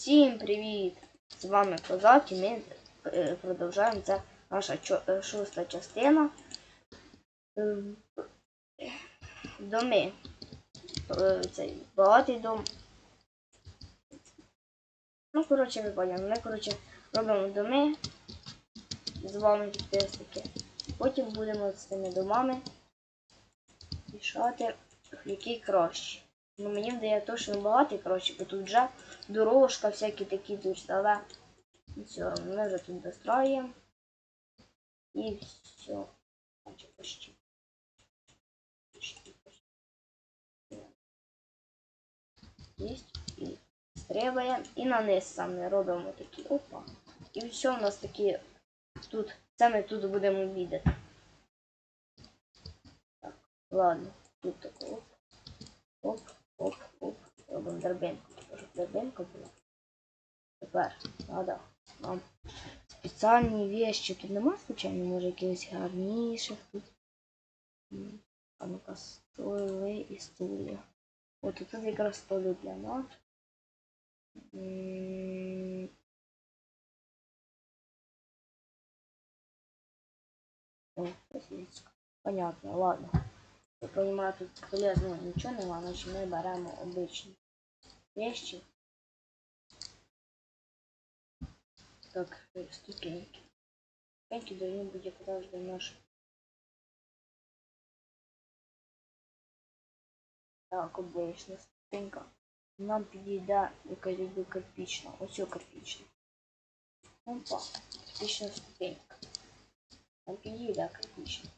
Всім привіт! З вами Козак і ми е, продовжуємо. Це наша е, шоста частина. Е, Доми. Е, Цей багатий дом. Ну, коротше, ви поняли. Ми, коротше, робимо доми з вами підписники. Потім будемо з цими домами рішати, який краще. Ну, мені вдає то, що багатий, коротше, бо тут вже дорожка, всякі такі тут, але все, ми вже тут достроїмо. І все. Почти. Почти, почти. Єсть. І стрибаємо. І на низ саме робимо такі. Опа. І все у нас такі тут. Це ми тут будемо обідати. Так, ладно. Тут. Оп, оп, оп Робимо драбинку. Щоб драбинка була. Тепер треба нам спеціальні вещи. Тут нема случайно, може якихось гарніших тут. М, А ну-ка, столи і стулья. От тут якраз столи для нас. М, О, сосиска. Понятно, ладно. Я понимаю, тут полезного ничего нема, значит мы беремо обычные вещи. Так, э, ступеньки. Ступеньки должны быть як завжди наші. Так, обична ступенька. Нам підійде якась якби кирпічна. Ось о кирпічна. Опа, кирпічна ступенька. Нам підійде кирпічна.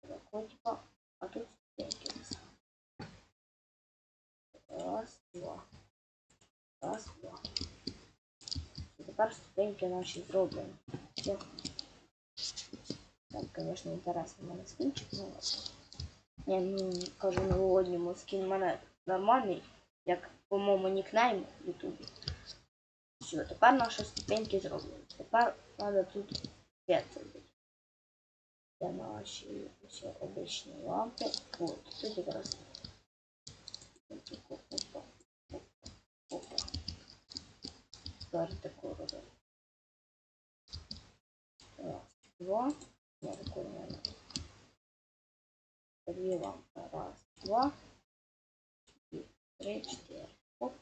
Так, вот, типа, а тут стенки. Раз, два. Раз, два. І тепер ступеньки наші зроблені. Там, конечно, інтересно мене скінчик, ну ладно. Я кажу новогодньому скін в мене нормальний, як по моєму нікнейму в Ютубі. Все, тепер наші ступеньки зроблені. Тепер треба тут світ зробити. Це наші ось обичні лампи. От, тут якраз. Опа, опа. Тепер таку робимо. Раз, два. Я такую не Две. Раз, два, три, чотири. Оп.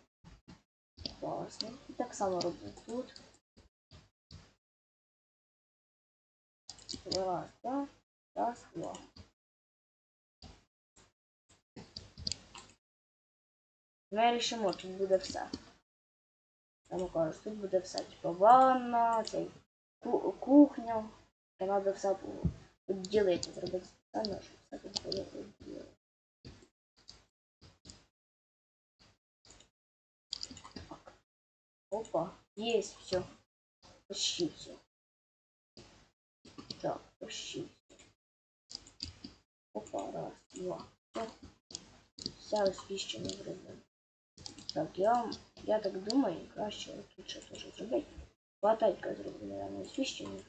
Класно. І так само робимо тут. Раз, два, раз, два. Ми рішимо, тут буде все. Там кажуть, тут буде все. Типа ванна, цей ку- кухня. Треба все відділити, зробити все. Так. Опа, есть все. Почти все. Так, почти все. Опа, раз, два. Вся розпіщена зроблена. Так, я, я так думаю, краще ще теж зробити. Батайка зроблена, наверное, освіщення.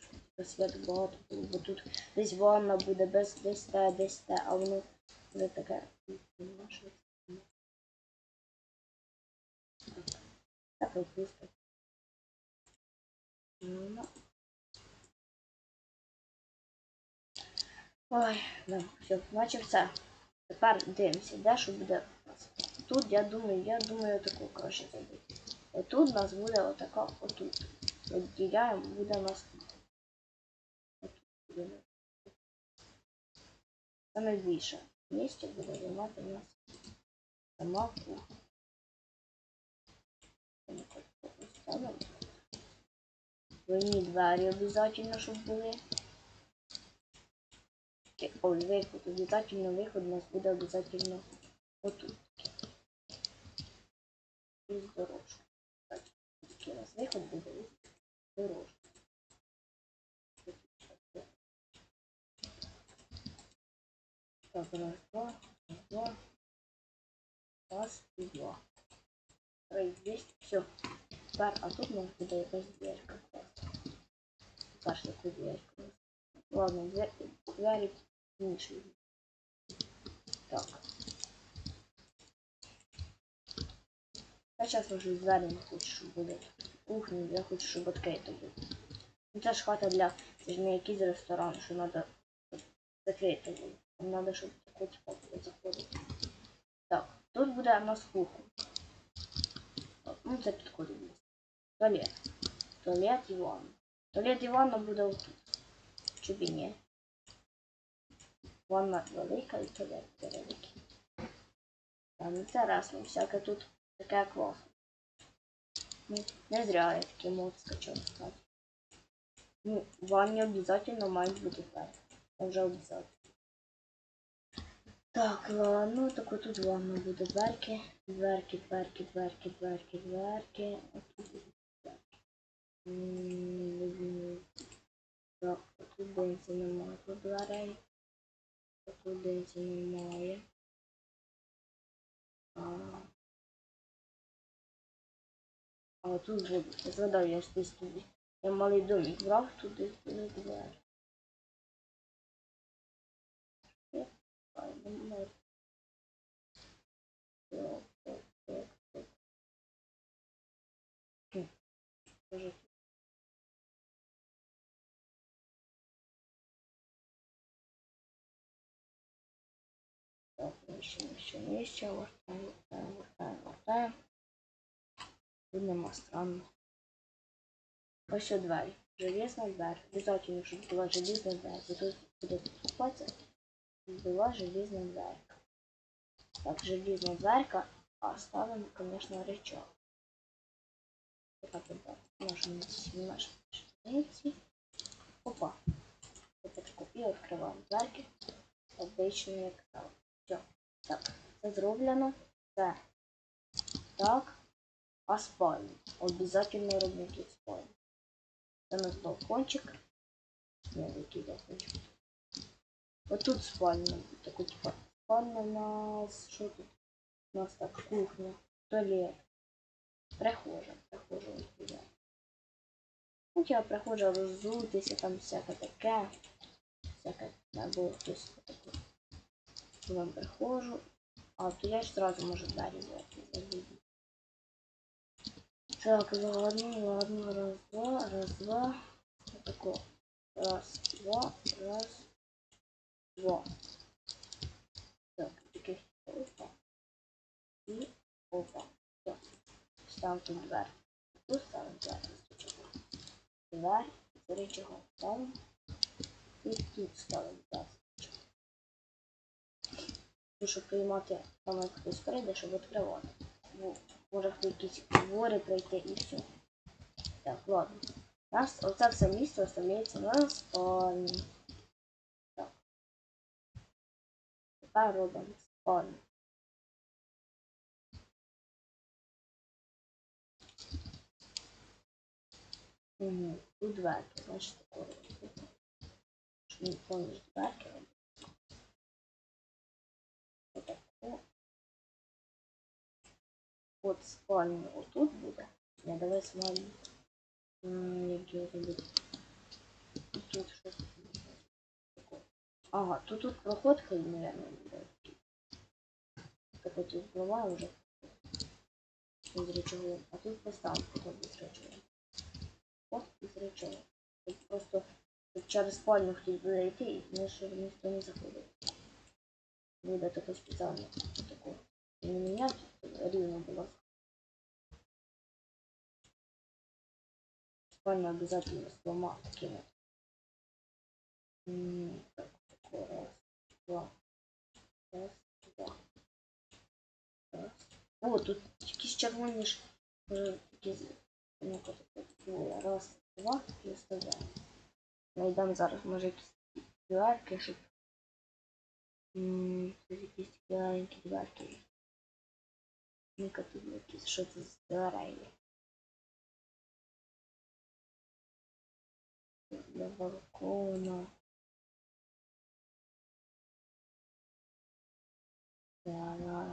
Світу багато бо тут десь ванна буде, без десь те, десь те, а воно вже таке. ну? Так, пусто. Ну. Ой, да, все, наче все. Тепер дивимося, де що буде у нас. Тут я думаю, я думаю, таку краще зробити. Отут у нас буде отака, отут. Відділяємо, буде у нас Саме більше місця буде займати у нас сама кухня. Двойні двері обов'язково, щоб були. Ой, виход, обов'язково виход у нас буде обов'язково отут. І з дорожки. Так, у нас виход буде і з дорожки. Так, раз, два, раз, два. Раз і два. Три, двісті. Все. Тепер, а тут може буде якась дверка. Перш таку дверку. Ладно, двері, двері інші. Так. Я зараз може двері не хочу, щоб були. Кухню, я хочу, щоб відкрито було. Ну, Це ж хата для... Це ж не якийсь ресторан, що треба закрити було. Нам треба, щоб таку типу заходити. Так, тут буде у нас кухня. Так, Ну, це підходить. Туалет. Туалет і ванна. Туалет і ванна буде отут. Чи б і ні? Ванна велика і туалет великий. Там інтересно, всяке тут таке класне. Ну, не зря я такий мод скачав стати. Ну, в ванні обов'язково мають бути двері. Це вже обов'язково. Так, ладно, так отут ванна буде дверки. Дверки, дверки, дверки, дверки, дверки. Так, тут дивиться немає тут дверей. Тут дивиться немає. А, тут згадав, я ж десь туди. Я малий домик брав туди двері. Ай, немає. Так, еще, еще, еще, вертаем, вертаем, вертаем, вертаем. Нема странно. Ось двері. Железна дверь. Обязательно, щоб була железна дверь. Бо тут буде покупатися. Була железна дверка. Так, железна дверка. А ставимо, конечно, рычаг. Така тут наша наша штаниці. Опа. Опачку. І відкриваємо дверки. Як так. Все. Так, це зроблено. Так. А спальня. Обязательно робити спальню. Це у нас балкончик. Не, балкончик. Вот тут спальня. Такой типа спальня у нас. Що тут? У нас так кухня, туалет. Прихожа. Прихожа ось туди. Ну, я прихожа роззутися, там всяке таке. Всяке, або хтось таке. Вам прихожу. А, то я сразу можу двері зайти. Так, ладно, ладно, раз, два, раз, два. Вот такое. Раз, два, раз, два. Так, таких опа. И опа. Все. Ставим тут дверь. Тут ставим дверь. Дверь. Дверь чого ставим. І тут ставим дверь. Ну, щоб приймати там хтось прийде, щоб відкривати. Ну, може хто якісь двори пройти і все. Так, ладно. Нас оце все місце оставляється на спальні. Робимо спальню. Угу. Тут дверки, робимо. Щоб не поміж дверки робимо. Отако. От спальня отут буде. Я давай смалю. Як його робити. Тут щось. Ага, тут тут проход хай, наверное. Такой тут зламаю вже. Із речовим. А тут поставимо проход без речовим. От із речовим. Тут просто тут через спальню хтось буде йти і щоб ніхто не заходить. Буде таке спеціально. Таку. Не міняти, рівно було. Спальню сломать таким вот. Так, такой раз, два, раз, два, раз. О, тут якісь червоні ж е, такі з- ну-ка, так, двоє. раз, два і оставляємо. Найдемо зараз, може якісь дверки, щоб М, тут якісь такі маленькі дверки. Ну-ка тут якісь, що це з дверей є. Для балкона. Да, да,